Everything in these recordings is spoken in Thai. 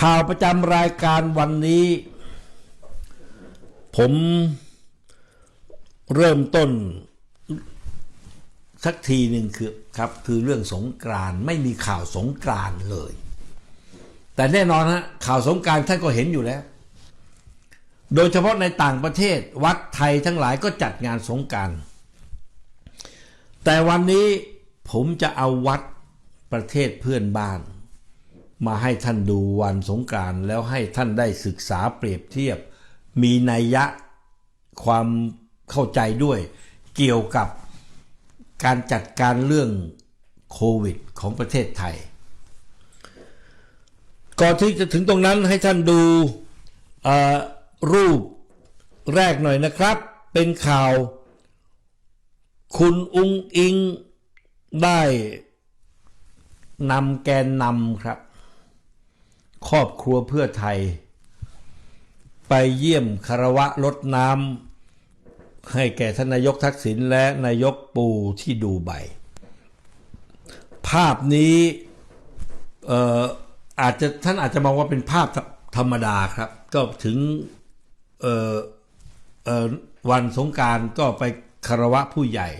ข่าวประจำรายการวันนี้ ผมเริ่มต้น สักทีหนึ่งคือครับ คือเรื่องสงกรานไม่มีข่าวสงกรานเลย แต่แน่นอนฮะข่าวสงกรานท่านก็เห็นอยู่แล้ว โดยเฉพาะในต่างประเทศวัดไทยทั้งหลายก็จัดงานสงกรารแต่วันนี้ผมจะเอาวัดประเทศเพื่อนบ้าน มาให้ท่านดูวันสงกานต์แล้วให้ท่านได้ศึกษาเปรียบเทียบ มีนัยยะความเข้าใจด้วย เกี่ยวกับการจัดการเรื่องโควิดของประเทศไทย ก่อนที่จะถึงตรงนั้นให้ท่านดูรูปแรกหน่อยนะครับ เป็นข่าว คุณอุงอิงได้นำแกนนำครับ ครอบครัวเพื่อไทย ไปเยี่ยมคารวะลดน้ำให้แก่ท่านนายกทักษิณและนายกปูที่ดูไบภาพนี้เอ่ออาจจะท่านอาจจะมองว่าเป็นภาพธรรมดาครับ ก็ถึงเออเออวันสงการก็ไปคารวะผู้ใหญ่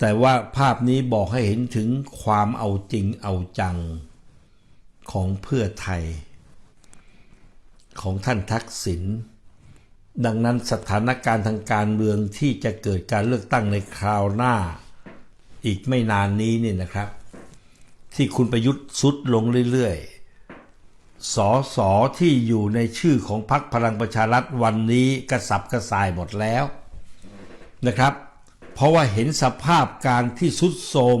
แต่ว่าภาพนี้บอกให้เห็นถึงความเอาจริงเอาจัง ของเพื่อไทย ของท่านทักษิณดังนั้นสถานการณ์ทางการเมืองที่จะเกิดการเลือกตั้งในคราวหน้า อีกไม่นานนี้นี่นะครับ ที่คุณประยุทธ์สุดลงเรื่อยๆสอสอที่อยู่ในชื่อของพรรคพลังประชารัฐวันนี้กระสับกระส่ายหมดแล้วนะครับ เพราะว่าเห็นสภาพการที่สุดโทม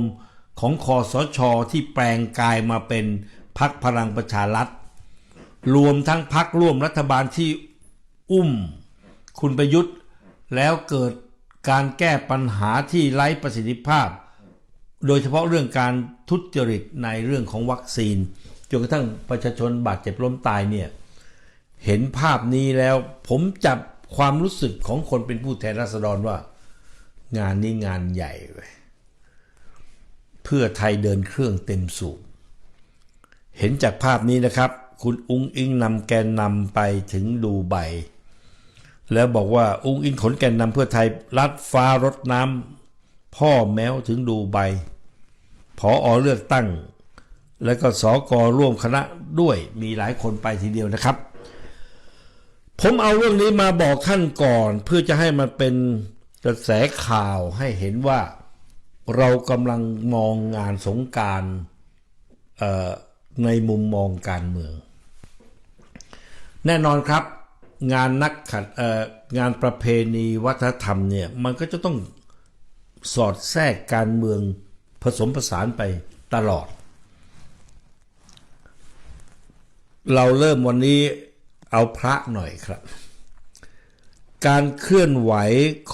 ของคอสชที่แปลงกายมาเป็น พรรคพลังประชารัฐ รวมทั้งพรรคร่วมรัฐบาลที่อุ้ม คุณประยุทธ์ แล้วเกิดการแก้ปัญหาที่ไร้ประสิทธิภาพ โดยเฉพาะเรื่องการทุจริตในเรื่องของวัคซีนจนกระทั่งประชาชนบาดเจ็บล้มตายเนี่ยเห็นภาพนี้แล้วผมจับความรู้สึกของคนเป็นผู้แทนราษฎรว่า งานนี้งานใหญ่เว้ยเพื่อไทยเดินเครื่องเต็มสูบ เห็นจากภาพนี้นะครับ คุณอุ้งอิงนำแกนนำไปถึงดูไบแล้วบอกว่าอุ้งอิงขนแกนนำเพื่อไทยลัดฟ้ารถน้ำพ่อแมวถึงดูไบพออเลือกตั้ง แล้วก็สอกอร่วมคณะด้วยมีหลายคนไปทีเดียวนะครับ ผมเอาเรื่องนี้มาบอกท่านก่อน เพื่อจะให้มันเป็นกระแสข่าวให้เห็นว่าเรากำลังมองงานสงกราร ในมุมมองการเมือง แน่นอนครับ งานนักขัดงานประเพณีวัฒนธรรมเนี่ยมันก็จะต้องสอดแทรกการเมืองผสมผสานไปตลอด เราเริ่มวันนี้เอาพระหน่อยครับ การเคลื่อนไหว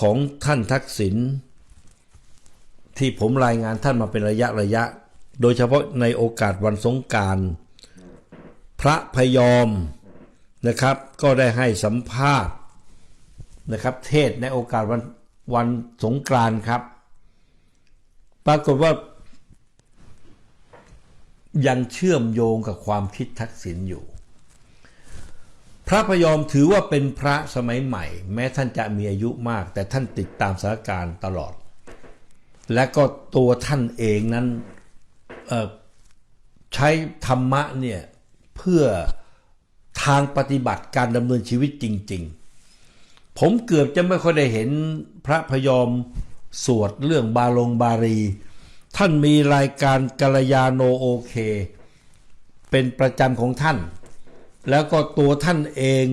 ของท่านทักษิณที่ผมรายงานท่านมาเป็นระยะระยะ โดยเฉพาะในโอกาสวันสงการพระพยอมนะครับ ก็ได้ให้สัมภาษณ์นะครับ เทศในโอกาสวันวันสงกรานครับ ปรากฏว่ายังเชื่อมโยงกับความคิดทักษิณอยู่ พระพยอมถือว่าเป็นพระสมัยใหม่ แม้ท่านจะมีอายุมาก แต่ท่านติดตามสถานการณ์ตลอด และก็ตัวท่านเองนั้น ใช้ธรรมะเนี่ยเพื่อทางปฏิบัติการดำเนินชีวิตจริง ๆ ผมเกือบจะไม่ค่อยได้เห็นพระพยอมสวดเรื่องบาลงบารี ท่านมีรายการกัลยาโนโอเค เป็นประจำของท่าน แล้วก็ตัวท่านเอง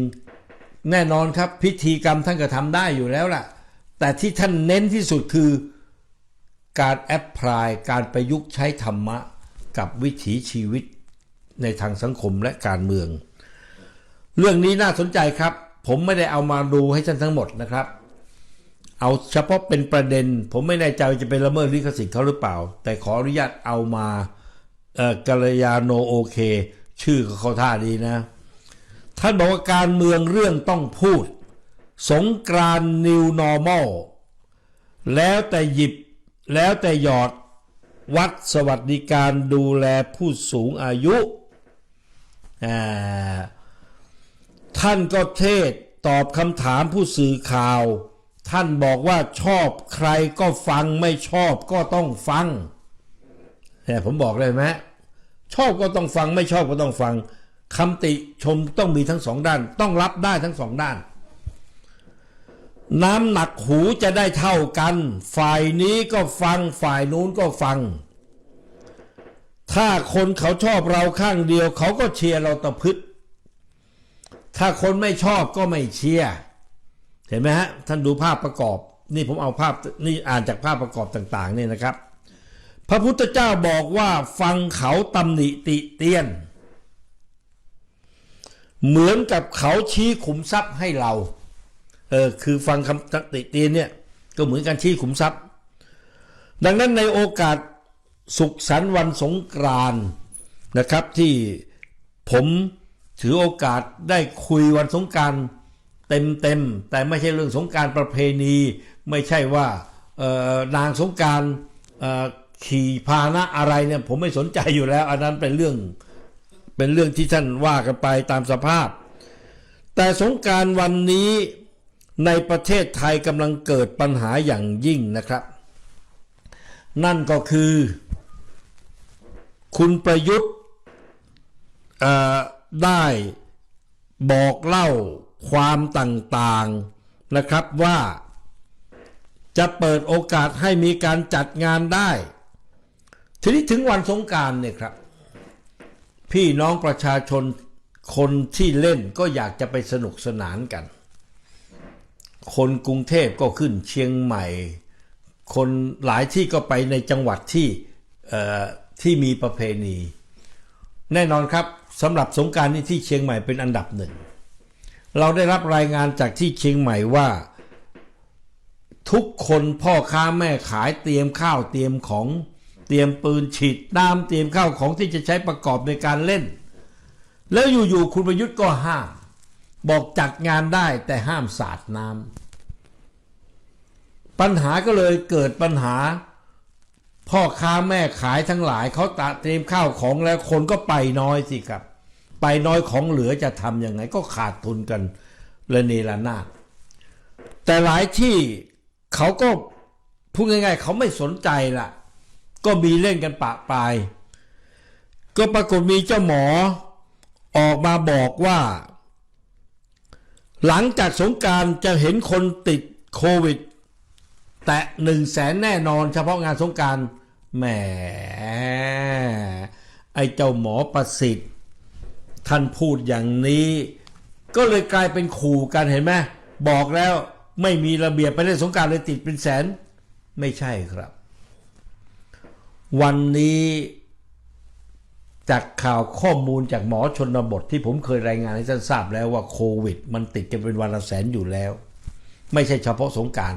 แน่นอนครับพิธีกรรมท่านก็ทำได้อยู่แล้วล่ะ แต่ที่ท่านเน้นที่สุดคือ การแอพพลายการประยุกต์ใช้ธรรมะกับวิถีชีวิตในทางสังคมและการเมือง เรื่องนี้น่าสนใจครับ ผมไม่ได้เอามาดูให้ท่านทั้งหมดนะครับ เอาเฉพาะเป็นประเด็น ผมไม่แน่ใจจะเป็นละเมิดลิขสิทธิ์เขาหรือเปล่า แต่ขออนุญาตเอามาเอ่อกัลยาโนโอเค ชื่อเขาท่าดีนะ ท่านบอกว่าการเมืองเรื่องต้องพูด สงกราน New Normal แล้วแต่หยิบ แล้วแต่หยอดวัดสวัสดิการดูแลผู้สูงอายุ ท่านก็เทศตอบคำถามผู้สื่อข่าว ท่านบอกว่าชอบใครก็ฟังไม่ชอบก็ต้องฟังเนี่ผมบอกเลยไหมชอบก็ต้องฟังไม่ชอบก็ต้องฟังคำติชมต้องมีทั้งสองด้าน ต้องรับได้ทั้งสองด้าน น้ำหนักหูจะได้เท่ากัน ฝ่ายนี้ก็ฟังฝ่ายนู้นก็ฟัง ถ้าคนเขาชอบเราข้างเดียว เขาก็เชียร์เราตะพึดถ้าคนไม่ชอบก็ไม่เชียร์เห็นไหมฮะท่านดูภาพประกอบ นี่ผมเอาภาพนี่อ่านจากภาพประกอบต่างๆเนี่ยนะครับ พระพุทธเจ้าบอกว่าฟังเขาตำหนิติเตียน เหมือนกับเขาชี้ขุมทรัพย์ให้เรา เออคือฟังคำติเตียนเนี่ยก็เหมือนการชี้ขุมทรัพย์ ดังนั้นในโอกาสสุขสันต์วันสงกรานนะครับ ที่ผมถือโอกาสได้คุยวันสงการเต็มเต็มแต่ไม่ใช่เรื่องสงการประเพณี ไม่ใช่ว่านางสงการขี่พาหนะอะไรเนี่ยผมไม่สนใจอยู่แล้ว อันนั้นเป็นเรื่องเป็นเรื่องที่ท่านว่ากันไปตามสภาพ แต่สงการวันนี้ ในประเทศไทยกำลังเกิดปัญหาอย่างยิ่งนะครับ นั่นก็คือ คุณประยุทธ์ได้บอกเล่าความต่างๆนะครับว่าจะเปิดโอกาสให้มีการจัดงานได้ ทีนี้ถึงวันสงการเนี่ยครับ พี่น้องประชาชนคนที่เล่นก็อยากจะไปสนุกสนานกัน คนกรุงเทพก็ขึ้นเชียงใหม่ คนหลายที่ก็ไปในจังหวัดที่ที่มีประเพณี แน่นอนครับสำหรับสงการนี่ที่เชียงใหม่เป็นอันดับหนึ่ง เราได้รับรายงานจากที่เชียงใหม่ว่า ทุกคนพ่อค้าแม่ขายเตรียมข้าวเตรียมของเตรียมปืนฉีดน้ำเตรียมข้าวของที่จะใช้ประกอบในการเล่น แล้วอยู่ๆคุณประยุทธ์ก็ห้าม บอกจัดงานได้แต่ห้ามสาดน้ำปัญหาก็เลยเกิดปัญหา พ่อค้าแม่ขายทั้งหลายเขาตะเตรียมข้าวของแล้วคนก็ไปน้อยสิครับ ไปน้อยของเหลือจะทำยังไงก็ขาดทุนกันระเนระนาดแต่หลายที่เขาก็พูดง่าย ๆ เขาไม่สนใจละก็มีเล่นกันปะปลาย ก็ปรากฏมีเจ้าหมอออกมาบอกว่า หลังจากสงการจะเห็นคนติดโควิด แตะหนึ่งแสนแน่นอน เฉพาะงานสงการแหมไอ้เจ้าหมอประสิทธิ์ ท่านพูดอย่างนี้ ก็เลยกลายเป็นขู่กันเห็นไหมบอกแล้วไม่มีระเบียบไปเล่นสงการเลยติดเป็นแสน ไม่ใช่ครับ วันนี้ จากข่าวข้อมูลจากหมอชนบทที่ผมเคยรายงานให้ท่านทราบแล้วว่าโควิด มันติดกันเป็นวันละแสนอยู่แล้ว ไม่ใช่เฉพาะสงการ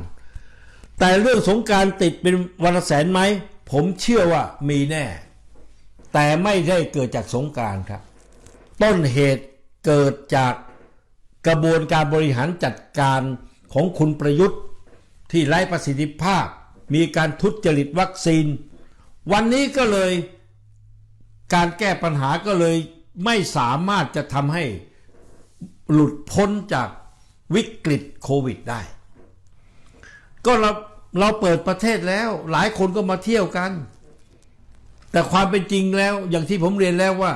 แต่เรื่องสงการติดเป็นวันละแสนไหม ผมเชื่อว่ามีแน่ แต่ไม่ได้เกิดจากสงการครับ ต้นเหตุเกิดจากกระบวนการบริหารจัดการของคุณประยุทธ์ ที่ไร้ประสิทธิภาพ มีการทุจริตวัคซีน วันนี้ก็เลย การแก้ปัญหาก็เลยไม่สามารถจะทำให้หลุดพ้นจากวิกฤตโควิดได้ ก็เราเราเปิดประเทศแล้ว หลายคนก็มาเที่ยวกัน แต่ความเป็นจริงแล้วอย่างที่ผมเรียนแล้วว่า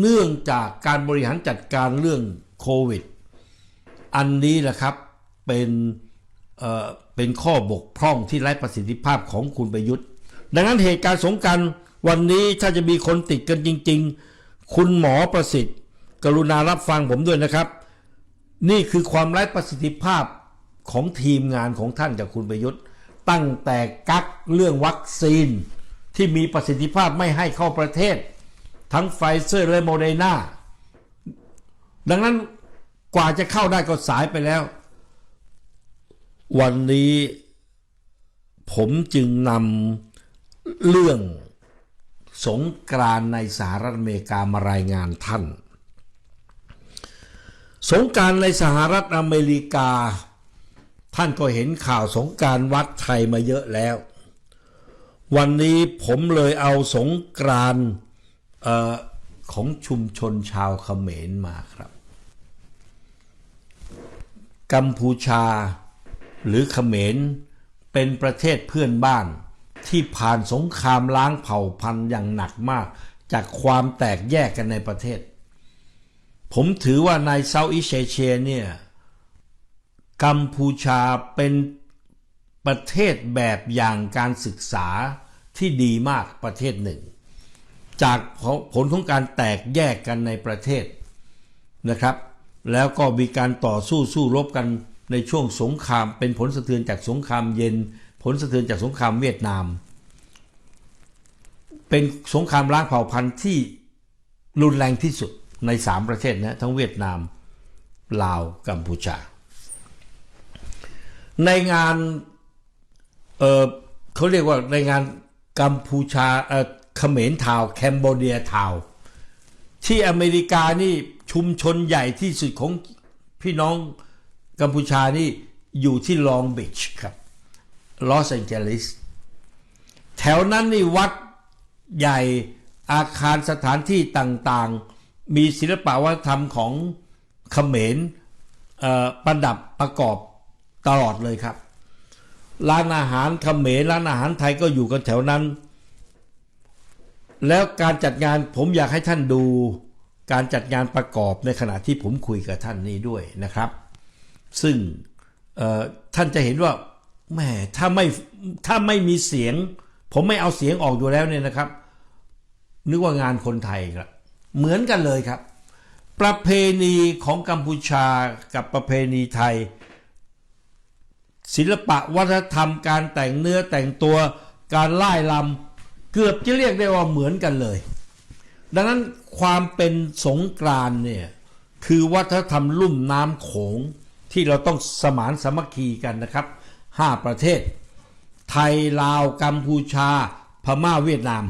เนื่องจากการบริหารจัดการเรื่องโควิด อันนี้แหละครับเป็นเเป็นข้อบกพร่องที่ไร้ประสิทธิภาพของคุณประยุทธ์ ดังนั้นเหตุการณ์สงกราร วันนี้ถ้าจะมีคนติดกันจริง ๆ คุณหมอประสิทธิ์ กรุณารับฟังผมด้วยนะครับ นี่คือความไร้ประสิทธิภาพของทีมงานของท่านจากคุณประยุทธ์ ตั้งแต่กักเรื่องวัคซีน ที่มีประสิทธิภาพไม่ให้เข้าประเทศ ทั้งไฟเซอร์และโมเดอร์นาดังนั้นกว่าจะเข้าได้ก็สายไปแล้ว วันนี้ผมจึงนำเรื่อง สงกรานในสหรัฐอเมริกามารายงานท่าน สงการในสหรัฐอเมริกา ท่านก็เห็นข่าวสงการวัดไทยมาเยอะแล้ว วันนี้ผมเลยเอาสงกรานออของชุมชนชาวเขมรมาครับ กัมพูชาหรือเขมรเป็นประเทศเพื่อนบ้าน ที่ผ่านสงครามล้างเผ่าพันธุ์อย่างหนักมาก จากความแตกแยกกันในประเทศ ผมถือว่าในเซาท์อีเอเชียเนี่ยกัมพูชาเป็นประเทศแบบอย่างการศึกษาที่ดีมากประเทศหนึ่ง จากผลของการแตกแยกกันในประเทศนะครับ แล้วก็มีการต่อสู้สู้รบกันในช่วงสงคราม เป็นผลสะเทือนจากสงครามเย็น ผลสะเทือนจากสงครามเวียดนาม เป็นสงครามล้างเผ่าพันธุ์ที่รุนแรงที่สุดในสามประเทศนะทั้งเวียดนาม ลาว กัมพูชา ในงานเเขาเรียกว่าในงานกัมพูชาเขมรทาวแคนเบเดียทาวที่อเมริกานี่ชุมชนใหญ่ที่สุดของพี่น้องกัมพูชานี่อยู่ที่ลองบีชครับ ลอสแอนเจลิสแถวนั้นนี่วัดใหญ่อาคารสถานที่ต่างๆ มีศิลปวัฒนธรรมของเขมรประดับประกอบตลอดเลยครับ ร้านอาหารเขมรร้านอาหารไทยก็อยู่กันแถวนั้น แล้วการจัดงานผมอยากให้ท่านดูการจัดงานประกอบในขณะที่ผมคุยกับท่านนี้ด้วยนะครับ ซึ่งท่านจะเห็นว่า แหมถ้าไม่ถ้าไม่มีเสียง ผมไม่เอาเสียงออกอยู่แล้วเนี่ยนะครับ นึกว่างานคนไทยครับ เหมือนกันเลยครับ ประเพณีของกัมพูชากับประเพณีไทย ศิลปะวัฒนธรรมการแต่งเนื้อแต่งตัวการไล่ลำเกือบจะเรียกได้ว่าเหมือนกันเลย ดังนั้นความเป็นสงกรานเนี่ยคือวัฒนธรรมลุ่มน้ำโขงที่เราต้องสมานสามัคคีกันนะครับ ห้าประเทศ ไทยลาวกัมพูชา พม่าเวียดนาม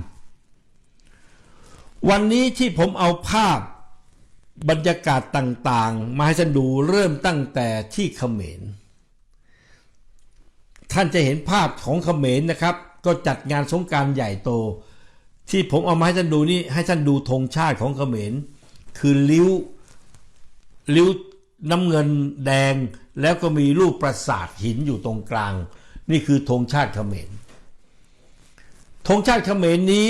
วันนี้ที่ผมเอาภาพบรรยากาศต่างๆ มาให้ท่านดูเริ่มตั้งแต่ที่เขมร ท่านจะเห็นภาพของเขมรนะครับ ก็จัดงานสงการใหญ่โต ที่ผมเอามาให้ท่านดูนี่ให้ท่านดูธงชาติของเขมร คือลิ้วลิ้วน้ำเงินแดง แล้วก็มีรูปปราสาทหินอยู่ตรงกลาง นี่คือธงชาติเขมรธงชาติเขมรนี้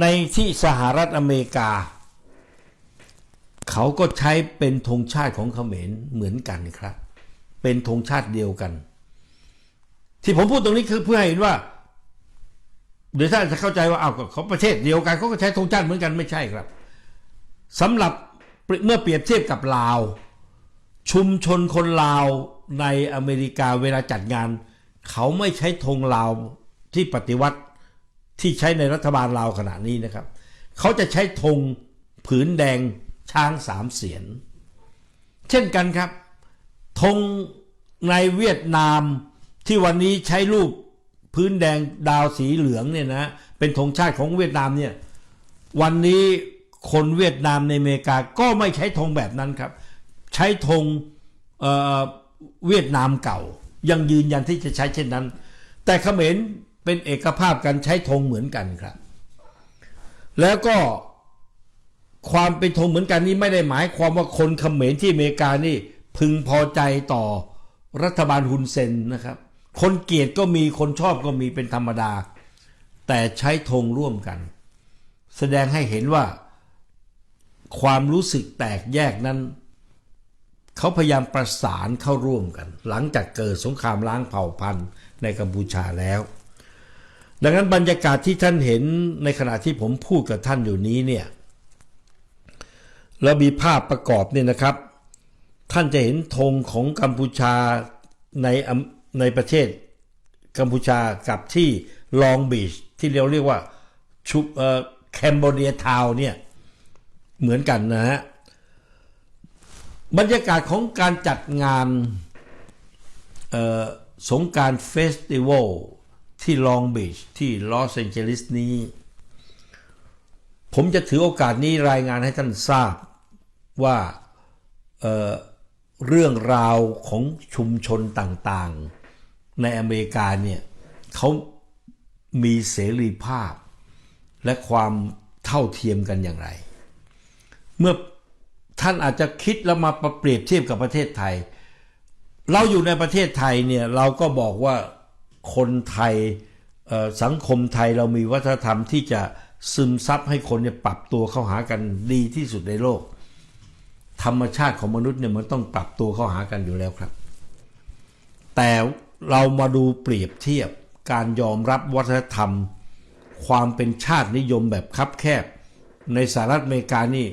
ในที่สหรัฐอเมริกา เขาก็ใช้เป็นธงชาติของเขมรเหมือนกันครับ เป็นธงชาติเดียวกัน ที่ผมพูดตรงนี้คือเพื่อให้เห็นว่าเดี๋ยวท่านจะเข้าใจว่าเอาเขาประเทศเดียวกันเขาก็ใช้ธงชาติเหมือนกันไม่ใช่ครับสำหรับเมื่อเปรียบเทียบกับลาว ชุมชนคนลาวในอเมริกาเวลาจัดงาน เขาไม่ใช้ธงลาวที่ปฏิวัติที่ใช้ในรัฐบาลลาวขณะนี้นะครับ เขาจะใช้ธงผืนแดงช้างสามเสียน เช่นกันครับธงในเวียดนามที่วันนี้ใช้รูปพื้นแดงดาวสีเหลืองเนี่ยนะเป็นธงชาติของเวียดนามเนี่ยวันนี้คนเวียดนามในอเมริกาก็ไม่ใช้ธงแบบนั้นครับ ช้ธงเเวียดนามเก่า ยังยืนยันที่จะใช้เช่นนั้น แต่เขมรเป็นเอกภาพกันใช้ธงเหมือนกันครับ แล้วก็ความเป็นธงเหมือนกันนี้ไม่ได้หมายความว่าคนเขมรที่อเมริกานี่พึงพอใจต่อรัฐบาลฮุนเซนนะครับ คนเกลียดก็มีคนชอบก็มีเป็นธรรมดา แต่ใช้ธงร่วมกัน แสดงให้เห็นว่าความรู้สึกแตกแยกนั้น เขาพยายามประสานเข้าร่วมกัน หลังจากเกิดสงครามล้างเผ่าพันธุ์ในกัมพูชาแล้ว ดังนั้นบรรยากาศที่ท่านเห็นในขณะที่ผมพูดกับท่านอยู่นี้เนี่ยแล้วมีภาพประกอบเนี่ยนะครับ ท่านจะเห็นธงของกัมพูชาในในประเทศกัมพูชากับที่ลองบีชที่เราเรียกว่าชุบเอ่อแคนเบเดียทาวเนี่ยเหมือนกันนะฮะ บรรยากาศของการจัดงานสงการเฟสติวัลที่ลองบีชที่ลอสแอนเจลิสนี้ ผมจะถือโอกาสนี้รายงานให้ท่านทราบว่าเเรื่องราวของชุมชนต่างๆ ในอเมริกาเนี่ยเขามีเสรีภาพและความเท่าเทียมกันอย่างไร เมื่อ ท่านอาจจะคิดแล้วมาประเปรียบเทียบกับประเทศไทย เราอยู่ในประเทศไทยเนี่ยเราก็บอกว่าคนไทยสังคมไทยเรามีวัฒนธรรมที่จะซึมซับให้คนเนี่ยปรับตัวเข้าหากันดีที่สุดในโลก ธรรมชาติของมนุษย์เนี่ยมันต้องปรับตัวเข้าหากันอยู่แล้วครับ แต่เรามาดูเปรียบเทียบการยอมรับวัฒนธรรม ความเป็นชาตินิยมแบบคับแคบ ในสหรัฐอเมริกานี่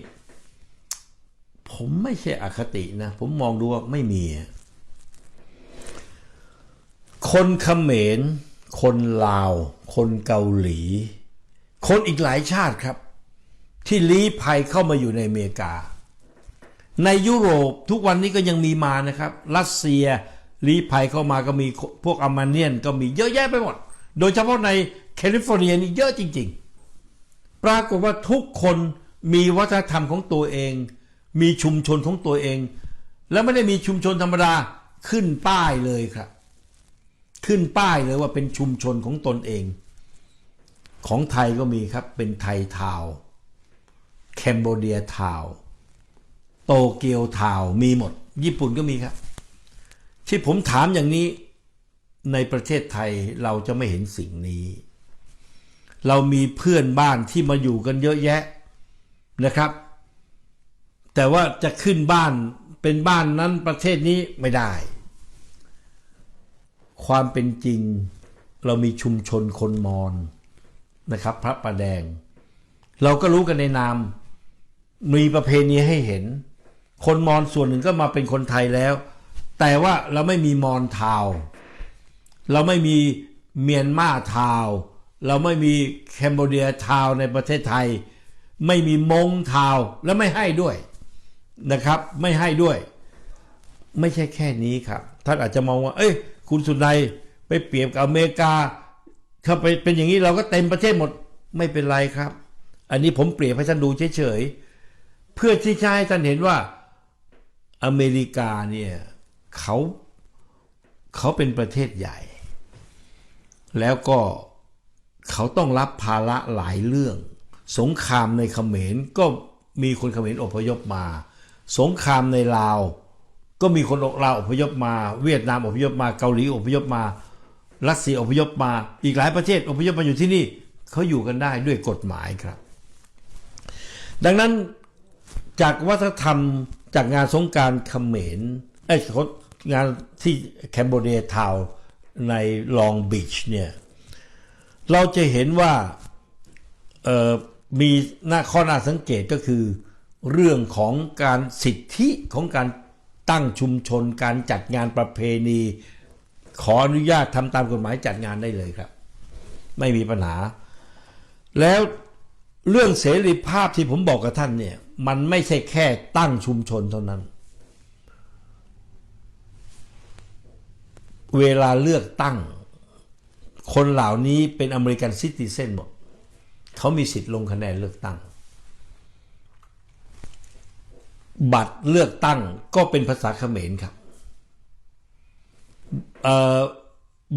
ผมไม่ใช่อคตินะ ผมมองดูว่าไม่มี คนเขมร คนลาว คนเกาหลี คนอีกหลายชาติครับ ที่ลี้ภัยเข้ามาอยู่ในอเมริกา ในยุโรปทุกวันนี้ก็ยังมีมานะครับ รัสเซียลี้ภัยเข้ามาก็มีพวกอาร์มาเนียนก็มีเยอะแยะไปหมด โดยเฉพาะในแคลิฟอร์เนียนี่เยอะจริง ๆ ปรากฏว่าทุกคนมีวัฒนธรรมของตัวเอง มีชุมชนของตัวเอง แล้วไม่ได้มีชุมชนธรรมดาขึ้นป้ายเลยครับ ขึ้นป้ายเลยว่าเป็นชุมชนของตนเอง ของไทยก็มีครับเป็นไทยทาวน์แคนเบเดียทาว์โตเกียวทาว์มีหมด ญี่ปุ่นก็มีครับ ที่ผมถามอย่างนี้ในประเทศไทยเราจะไม่เห็นสิ่งนี้ เรามีเพื่อนบ้านที่มาอยู่กันเยอะแยะนะครับ แต่ว่าจะขึ้นบ้านเป็นบ้านนั้นประเทศนี้ไม่ได้ ความเป็นจริงเรามีชุมชนคนมอญนะครับ พระประแดง เราก็รู้กันในนาม มีประเพณีให้เห็น คนมอญส่วนหนึ่งก็มาเป็นคนไทยแล้ว แต่ว่าเราไม่มีมอญทาว เราไม่มีเมียนมาทาว เราไม่มีแคนเบเดียทาวในประเทศไทย ไม่มีมงทาวและไม่ให้ด้วย นะครับ ไม่ให้ด้วย ไม่ใช่แค่นี้ครับ ท่านอาจจะมองว่า เอ้ย คุณสุนัยไปเปรียบกับอเมริกาถ้าไปเป็นอย่างนี้เราก็เต็มประเทศหมดไม่เป็นไรครับ อันนี้ผมเปรียบให้ท่านดูเฉยๆเพื่อที่จะให้ท่านเห็นว่าอเมริกาเนี่ยเขาเขาเป็นประเทศใหญ่ แล้วก็เขาต้องรับภาระหลายเรื่อง สงครามในเขมรก็มีคนเขมรอพยพมา สงครามในลาว ก็มีคนลาวอพยพมา เวียดนามอพยพมาเกาหลีอพยพมา รัสเซียอพยพมา อีกหลายประเทศอพยพมาอยู่ที่นี่เขาอยู่กันได้ด้วยกฎหมายครับ ดังนั้นจากวัฒนธรรมจากงานสงการเขมรไอ้งานที่แคนเบเดียทาวในลองบีชเนี่ยเราจะเห็นว่ามีหน้าข้อน่าสังเกตก็คือ เรื่องของการสิทธิของการตั้งชุมชน การจัดงานประเพณี ขออนุญาตทำตามกฎหมายจัดงานได้เลยครับ ไม่มีปัญหา แล้วเรื่องเสรีภาพที่ผมบอกกับท่านเนี่ย มันไม่ใช่แค่ตั้งชุมชนเท่านั้น เวลาเลือกตั้ง คนเหล่านี้เป็นอเมริกันซิติเซนหมดเขามีสิทธิ์ลงคะแนนเลือกตั้ง บัตรเลือกตั้งก็เป็นภาษาเขมรครับ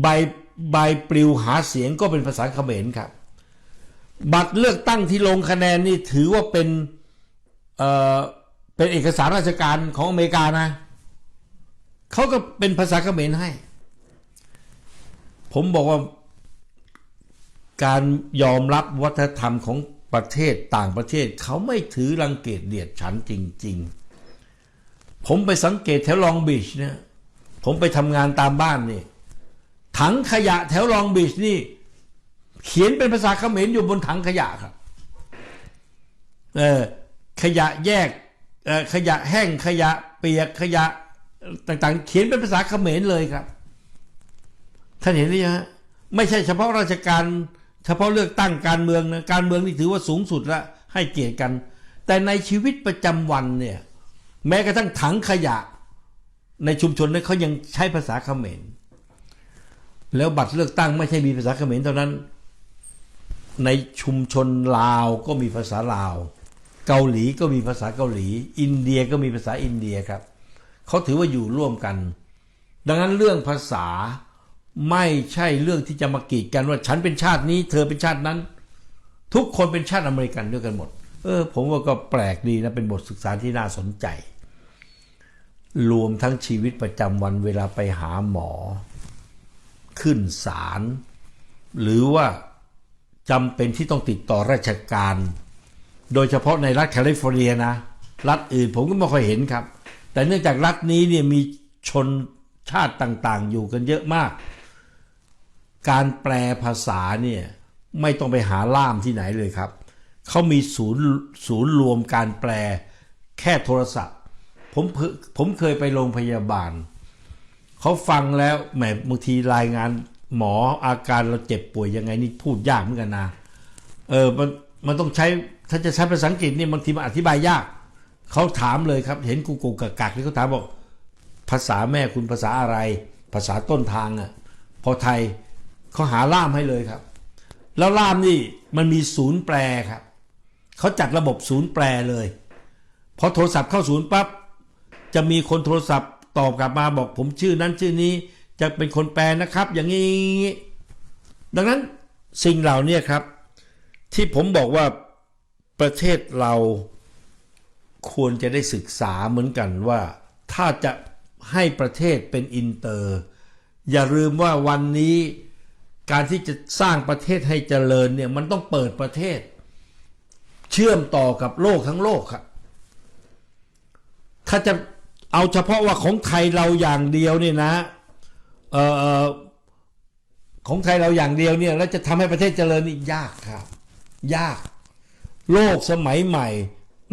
ใบใบปลิวหาเสียงก็เป็นภาษาเขมรครับ บัตรเลือกตั้งที่ลงคะแนนนี่ถือว่าเป็นเอ่อเป็นเอกสารราชการของอเมริกานะเขาก็เป็นภาษาเขมรให้ ผมบอกว่าการยอมรับวัฒนธรรมของ ประเทศต่างประเทศเขาไม่ถือรังเกียจเดียดฉันจริง ๆ ผมไปสังเกตแถวลองบีชเนี่ยผมไปทำงานตามบ้านนี่ถังขยะแถวลองบีชนี่ เขียนเป็นภาษาเขมรอยู่บนถังขยะครับเออขยะแยกเออขยะแห้งขยะเปียกขยะต่างๆ เขียนเป็นภาษาเขมรเลยครับ ท่านเห็นหรือยังฮะไม่ใช่เฉพาะราชการ เฉพาะเลือกตั้งการเมืองนะการเมืองนี่ถือว่าสูงสุดละให้เกียรติกัน แต่ในชีวิตประจำวันเนี่ยแม้กระทั่งถังขยะ ในชุมชนนั้นเขายังใช้ภาษาเขมรแล้วบัตรเลือกตั้งไม่ใช่มีภาษาเขมรเท่านั้น ในชุมชนลาวก็มีภาษาลาว เกาหลีก็มีภาษาเกาหลี อินเดียก็มีภาษาอินเดียครับเขาถือว่าอยู่ร่วมกัน ดังนั้นเรื่องภาษา ไม่ใช่เรื่องที่จะมากีดกันว่าฉันเป็นชาตินี้ เธอเป็นชาตินั้น ทุกคนเป็นชาติอเมริกันด้วยกันหมด เออ ผมว่าก็แปลกดีนะเป็นบทศึกษาที่น่าสนใจ รวมทั้งชีวิตประจำวันเวลาไปหาหมอ ขึ้นศาลหรือว่าจำเป็นที่ต้องติดต่อราชการ โดยเฉพาะในรัฐแคลิฟอร์เนียนะ รัฐอื่นผมก็ไม่ค่อยเห็นครับ แต่เนื่องจากรัฐนี้เนี่ยมีชนชาติต่างๆ อยู่กันเยอะมาก การแปลภาษาเนี่ยไม่ต้องไปหาล่ามที่ไหนเลยครับ เขามีศูนย์ศูนย์รวมการแปลแค่โทรศัพท์ ผมผมเคยไปโรงพยาบาล เขาฟังแล้วแหมบางทีรายงานหมออาการเราเจ็บป่วยยังไงนี่พูดยากเหมือนกันนะ เออมันมันต้องใช้ถ้าจะใช้ภาษาอังกฤษนี่บางทีมันอธิบายยาก เขาถามเลยครับ เห็นกูกูกักกักนี่เขาถามบอก ภาษาแม่คุณภาษาอะไร ภาษาต้นทางอะ่ะพอไทย เขาหาล่ามให้เลยครับ แล้วล่ามนี่มันมีศูนย์แปลครับเขาจัดระบบศูนย์แปลเลยพอโทรศัพท์เข้าศูนย์ปั๊บจะมีคนโทรศัพท์ตอบกลับมาบอกผมชื่อนั้นชื่อนี้จะเป็นคนแปลนะครับ อย่างนี้ดังนั้นสิ่งเหล่านี้ครับ ที่ผมบอกว่าประเทศเราควรจะได้ศึกษาเหมือนกันว่า ถ้าจะให้ประเทศเป็นอินเตอร์ อย่าลืมว่าวันนี้ การที่จะสร้างประเทศให้เจริญเนี่ยมันต้องเปิดประเทศ เชื่อมต่อกับโลกทั้งโลกครับถ้าจะเอาเฉพาะว่าของไทยเราอย่างเดียวเนี่ยนะเอ่อของไทยเราอย่างเดียวเนี่ยแล้วจะทำให้ประเทศเจริญนี่ยากครับ ยาก โลกสมัยใหม่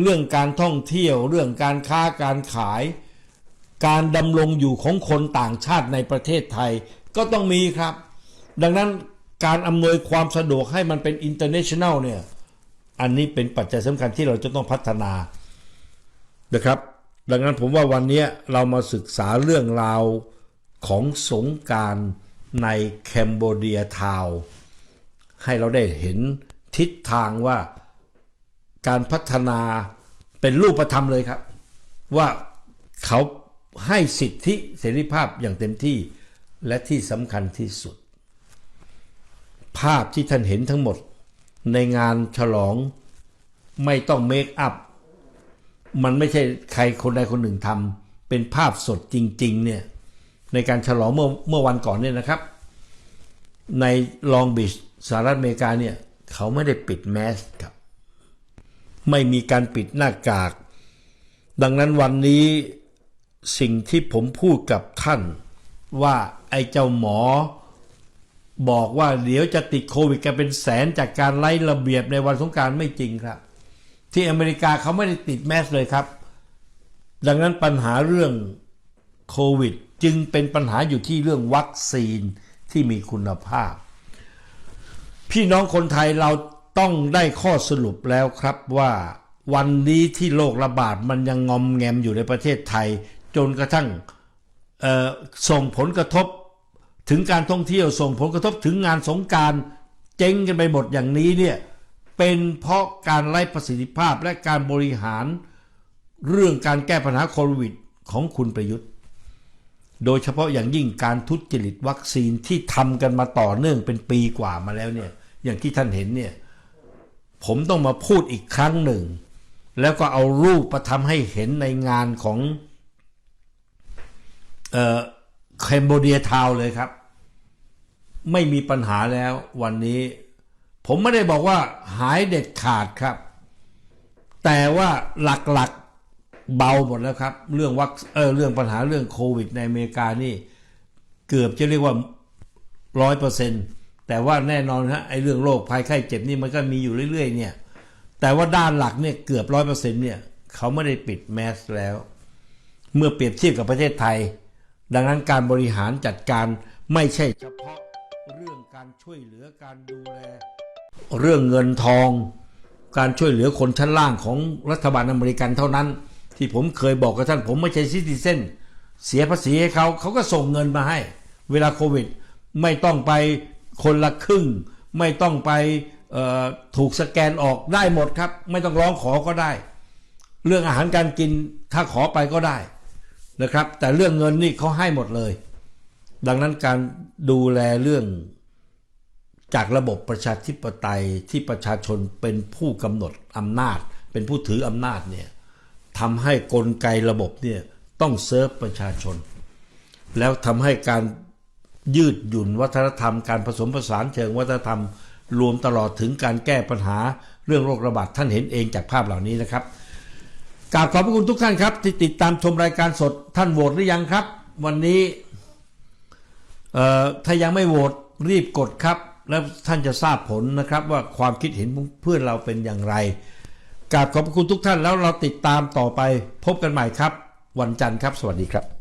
เรื่องการท่องเที่ยว เรื่องการค้าการขาย การดำรงอยู่ของคนต่างชาติในประเทศไทยก็ต้องมีครับ ดังนั้นการอำนวยความสะดวกให้มันเป็น international เนี่ย อันนี้เป็นปัจจัยสำคัญที่เราจะต้องพัฒนานะครับ ดังนั้นผมว่าวันนี้เรามาศึกษาเรื่องราวของสงการในแคนเบเดียทาวให้เราได้เห็นทิศทางว่าการพัฒนาเป็นรูปธรรมเลยครับ ว่าเขาให้สิทธิเสรีภาพอย่างเต็มที่และที่สำคัญที่สุด ภาพที่ท่านเห็นทั้งหมด ในงานฉลองไม่ต้องเมคอัพมันไม่ใช่ใครคนใดคนหนึ่งทำเป็นภาพสดจริง ๆ เนี่ย ในการฉลองเมื่อเมื่อวันก่อนเนี่ยนะครับ ในลองบีชสหรัฐอเมริกาเนี่ย เขาไม่ได้ปิดแมสครับ ไม่มีการปิดหน้ากาก ดังนั้นวันนี้สิ่งที่ผมพูดกับท่าน ว่าไอ้เจ้าหมอ บอกว่าเดี๋ยวจะติดโควิดกันเป็นแสนจากการไล่ระเบียบในวันสงการไม่จริงครับ ที่อเมริกาเขาไม่ได้ติดแมสเลยครับ ดังนั้นปัญหาเรื่องโควิดจึงเป็นปัญหาอยู่ที่เรื่องวัคซีนที่มีคุณภาพ พี่น้องคนไทยเราต้องได้ข้อสรุปแล้วครับว่าวันนี้ที่โรคระบาดมันยังงอมแงมอยู่ในประเทศไทย จนกระทั่งส่งผลกระทบ ถึงการท่องเที่ยวส่งผลกระทบถึงงานสงการเจ๊งกันไปหมดอย่างนี้เนี่ยเป็นเพราะการไล่ประสิทธิภาพและการบริหารเรื่องการแก้ปัญหาโควิดของคุณประยุทธ์ โดยเฉพาะอย่างยิ่งการทุจริตวัคซีนที่ทำกันมาต่อเนื่องเป็นปีกว่ามาแล้วเนี่ยอย่างที่ท่านเห็นเนี่ยผมต้องมาพูดอีกครั้งหนึ่ง แล้วก็เอารูปประทำให้เห็นในงานของ เคนเบเดียทาวเลยครับ ไม่มีปัญหาแล้ววันนี้ ผมไม่ได้บอกว่าหายเด็ดขาดครับ แต่ว่าหลักๆเบาหมดแล้วครับ เรื่องวัคเออเรื่องปัญหาเรื่องโควิดในอเมริกานี่ เกือบจะเรียกว่าร้อยเปอร์เซ็นต์แต่ว่าแน่นอนฮะไอ้เรื่องโรคภัยไข้เจ็บนี่มันก็มีอยู่เรื่อยๆ เนี่ย แต่ว่าด้านหลักเนี่ยเกือบร้อยเปอร์เซ็นต์เนี่ย เขาไม่ได้ปิดแมสแล้ว เมื่อเปรียบเทียบกับประเทศไทย ดังนั้นการบริหารจัดการไม่ใช่เฉพาะเรื่องการช่วยเหลือการดูแล เรื่องเงินทอง การช่วยเหลือคนชั้นล่างของรัฐบาลอเมริกันเท่านั้น ที่ผมเคยบอกกับท่านผมไม่ใช่ซิติเซนเสียภาษีให้เขาเขาก็ส่งเงินมาให้ เวลาโควิด ไม่ต้องไปคนละครึ่ง ไม่ต้องไปถูกสแกนออกได้หมดครับ ไม่ต้องร้องขอก็ได้ เรื่องอาหารการกินถ้าขอไปก็ได้ นะครับ แต่เรื่องเงินนี่เขาให้หมดเลย ดังนั้นการดูแลเรื่องจากระบบประชาธิปไตยที่ประชาชนเป็นผู้กำหนดอำนาจ เป็นผู้ถืออำนาจเนี่ยทำให้กลไกระบบเนี่ยต้องเซิร์ฟประชาชน แล้วทำให้การยืดหยุ่นวัฒนธรรม การผสมผสานเชิงวัฒนธรรม รวมตลอดถึงการแก้ปัญหาเรื่องโรคระบาดท่านเห็นเองจากภาพเหล่านี้นะครับ กราบขอบพระคุณทุกท่านครับ ที่ติดตามชมรายการสดท่านโหวตหรือยังครับ วันนี้ถ้ายังไม่โหวตรีบกดครับ แล้วท่านจะทราบผลนะครับ ว่าความคิดเห็นเพื่อนเราเป็นอย่างไรกราบขอบพระคุณทุกท่านแล้วเราติดตามต่อไปพบกันใหม่ครับ วันจันทร์ครับ สวัสดีครับ